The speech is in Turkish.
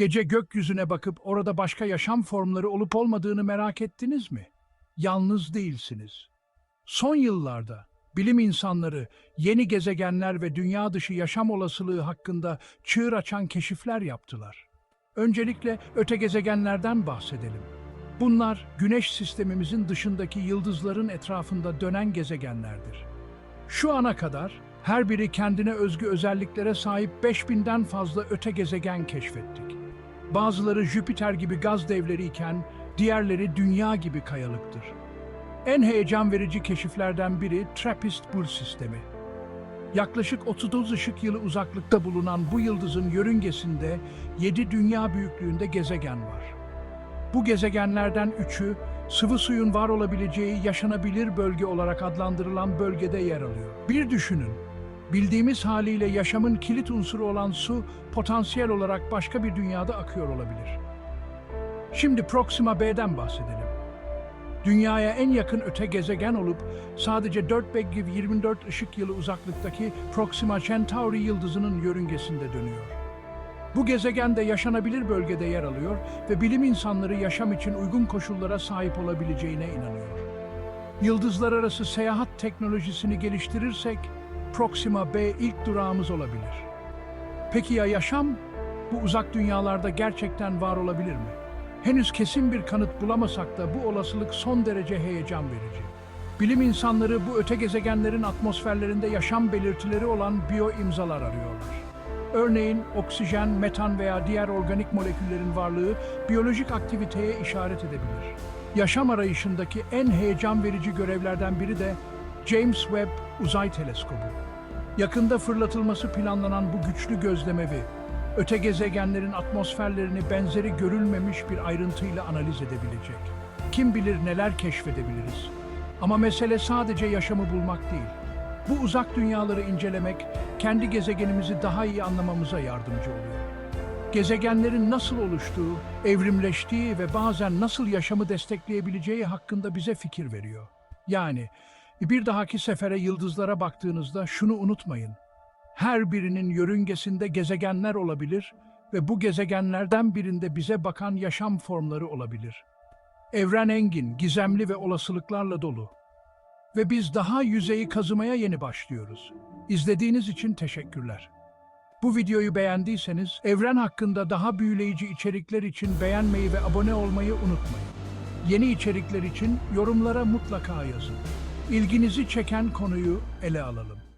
Gece gökyüzüne bakıp orada başka yaşam formları olup olmadığını merak ettiniz mi? Yalnız değilsiniz. Son yıllarda bilim insanları yeni gezegenler ve dünya dışı yaşam olasılığı hakkında çığır açan keşifler yaptılar. Öncelikle öte gezegenlerden bahsedelim. Bunlar güneş sistemimizin dışındaki yıldızların etrafında dönen gezegenlerdir. Şu ana kadar her biri kendine özgü özelliklere sahip 5000'den fazla öte gezegen keşfettik. Bazıları Jüpiter gibi gaz devleri iken diğerleri Dünya gibi kayalıktır. En heyecan verici keşiflerden biri TRAPPIST-Bul sistemi. Yaklaşık 39 ışık yılı uzaklıkta bulunan bu yıldızın yörüngesinde 7 dünya büyüklüğünde gezegen var. Bu gezegenlerden üçü sıvı suyun var olabileceği yaşanabilir bölge olarak adlandırılan bölgede yer alıyor. Bir düşünün, bildiğimiz haliyle yaşamın kilit unsuru olan su potansiyel olarak başka bir dünyada akıyor olabilir. Şimdi Proxima B'den bahsedelim. Dünyaya en yakın öte gezegen olup sadece 4 Beggir 24 ışık yılı uzaklıktaki Proxima Centauri yıldızının yörüngesinde dönüyor. Bu gezegende yaşanabilir bölgede yer alıyor ve bilim insanları yaşam için uygun koşullara sahip olabileceğine inanıyor. Yıldızlar arası seyahat teknolojisini geliştirirsek Proxima B ilk durağımız olabilir. Peki ya yaşam? Bu uzak dünyalarda gerçekten var olabilir mi? Henüz kesin bir kanıt bulamasak da bu olasılık son derece heyecan verici. Bilim insanları bu öte gezegenlerin atmosferlerinde yaşam belirtileri olan biyo imzalar arıyorlar. Örneğin oksijen, metan veya diğer organik moleküllerin varlığı biyolojik aktiviteye işaret edebilir. Yaşam arayışındaki en heyecan verici görevlerden biri de James Webb Uzay Teleskobu. Yakında fırlatılması planlanan bu güçlü gözlemevi, öte gezegenlerin atmosferlerini benzeri görülmemiş bir ayrıntıyla analiz edebilecek. Kim bilir neler keşfedebiliriz. Ama mesele sadece yaşamı bulmak değil. Bu uzak dünyaları incelemek, kendi gezegenimizi daha iyi anlamamıza yardımcı oluyor. Gezegenlerin nasıl oluştuğu, evrimleştiği ve bazen nasıl yaşamı destekleyebileceği hakkında bize fikir veriyor. Yani bir dahaki sefere yıldızlara baktığınızda şunu unutmayın. Her birinin yörüngesinde gezegenler olabilir ve bu gezegenlerden birinde bize bakan yaşam formları olabilir. Evren engin, gizemli ve olasılıklarla dolu. Ve biz daha yüzeyi kazımaya yeni başlıyoruz. İzlediğiniz için teşekkürler. Bu videoyu beğendiyseniz evren hakkında daha büyüleyici içerikler için beğenmeyi ve abone olmayı unutmayın. Yeni içerikler için yorumlara mutlaka yazın. İlginizi çeken konuyu ele alalım.